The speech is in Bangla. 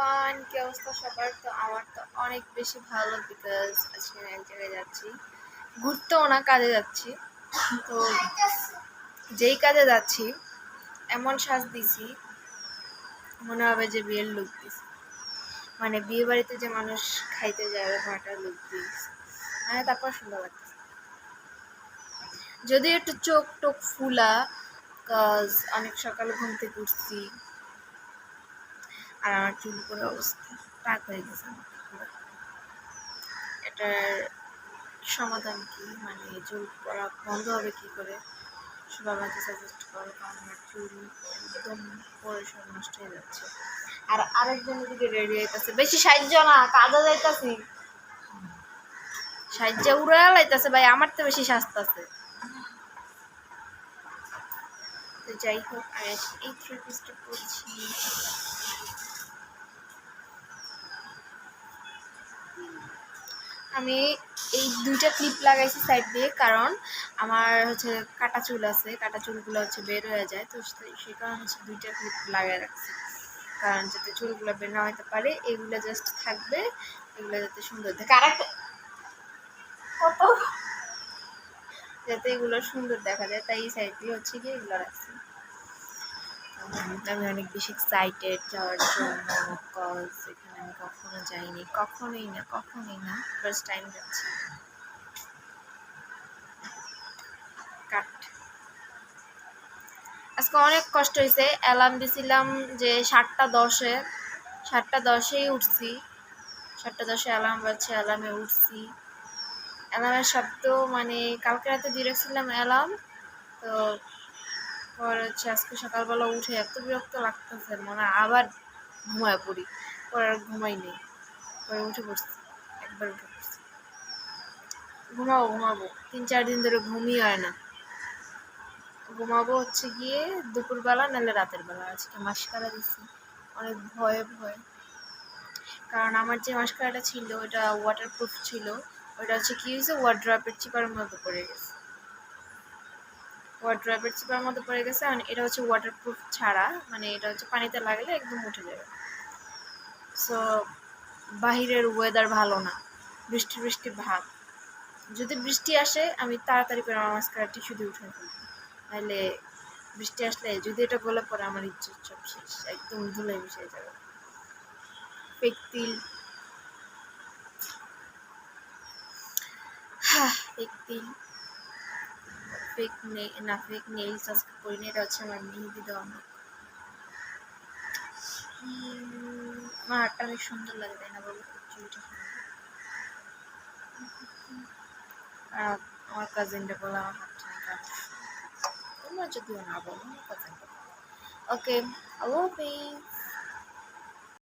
এভরিওয়ান কি অবস্থা সবার তো আমার তো অনেক বেশি ভালো বিকজ আজকে আমি এক জায়গায় যাচ্ছি। ঘুরতেও না, কাজে যাচ্ছি। তো যেই কাজে যাচ্ছি, এমন সাজ দিছি, মনে হবে যে বিয়ের লুক দিছি। মানে বিয়ে বাড়িতে যে মানুষ খাইতে ওরকম একটা লুক দিয়েছি। মানে তারপর সুন্দর লাগতেছে। যদি একটু চোখ টোক ফুলা কাজ অনেক সকালে ঘুম থেকে উঠছি। আর আমার চুল করে অবস্থা টাক হয়ে গেছে এটার সমাধান কি? মানে চুল পড়া বন্ধ হবে কি করে? সবাই আমাকে সাজেস্ট করো, কারণ আমার চুল একদম পরে সব নষ্ট হয়ে যাচ্ছে। আর আরেকজন দিকে রেডি হইতাছে। বেশি সাহায্য না, কাজে যাইতাছি। সাহায্য উড়ে লাইতাছে ভাই, আমার তো বেশি সাজতাছে যাই হোক, আর এই থ্রি পিসটা পরছি আমি এই দুইটা ক্লিপ লাগাইছি সাইড দিয়ে, কারণ আমার হচ্ছে কাটা চুল আছে, কাটা চুলগুলো হচ্ছে বের হয়ে যায়, তো সেই কারণে হচ্ছে দুইটা ক্লিপ লাগাই রাখছি। কারণ যাতে চুলগুলো বের না হইতে পারে, এগুলো জাস্ট থাকবে, এগুলো যাতে সুন্দর থাকে আর যাতে এগুলো সুন্দর দেখা যায়, তাই এই সাইড দিয়ে হচ্ছে গিয়ে এগুলো রাখছি। আমি অনেক বেশি এক্সাইটেড যাওয়ার জন্য কজ এখানে আমি কখনো যাইনি, কখনোই না কখনোই না ফার্স্ট টাইম যাচ্ছি। আজকে অনেক কষ্ট হয়েছে অ্যালার্ম দিছিলাম যে সাতটা দশে, সাতটা দশেই উঠছি। সাতটা দশে অ্যালার্ম বাজছে অ্যালার্মে উঠছি। অ্যালার্মের শব্দ মানে কালকে রাতে দিয়ে রাখছিলাম অ্যালার্ম তো পরে হচ্ছে আজকে সকালবেলা উঠে এত বিরক্ত লাগতেছে, মনে হয় আবার ঘুমায় পড়ি। পরে আর ঘুমাই নেই। পরে উঠে পড়ছি, একবার উঠে পড়ছি। ঘুমাবো ঘুমাবো। তিন, চার দিন ধরে ঘুমই হয় না। ঘুমাবো হচ্ছে গিয়ে দুপুরবেলা, নাহলে রাতের বেলা। আজকে মাসকারা দিচ্ছি অনেক ভয়ে ভয়ে। কারণ আমার যে মাসকারাটা ছিল ওটা ওয়াটারপ্রুফ ছিল। ওটা হচ্ছে কি হয়েছে? ওয়ার্ড্রপের চিপার মতো পড়ে গেছে। ওয়ার্ড্রপের চিপার মধ্যে পড়ে গেছে আর এটা হচ্ছে ওয়াটারপ্রুফ ছাড়া। মানে এটা হচ্ছে পানিতে লাগলে একদম উঠে যাবে। সো বাহিরের ওয়েদার ভালো না। বৃষ্টি বৃষ্টি ভাব। যদি বৃষ্টি আসে, আমি তাড়াতাড়ি করে আমার মাস্কারা টিস্যু দিয়ে উঠে ফেলব নাহলে বৃষ্টি আসলে, যদি এটা গলে পরে আমার ইজ্জত সব শেষ। একদম ধুলে মিশে যাবে। তিল। হ্যাঁ তিল। ফেক না ফেক নেইলস আজকে করিনি এটা হচ্ছে আমার মেহেদি দেওয়া আমার হাতটা অনেক সুন্দর লাগে, তাই না বলো? চুলটা আমার কাজিনটা বলে, আমার হাতটা। তোমরা যদিও না বলো, আমার কাজিন ওকে আল্লাহ হাফিজ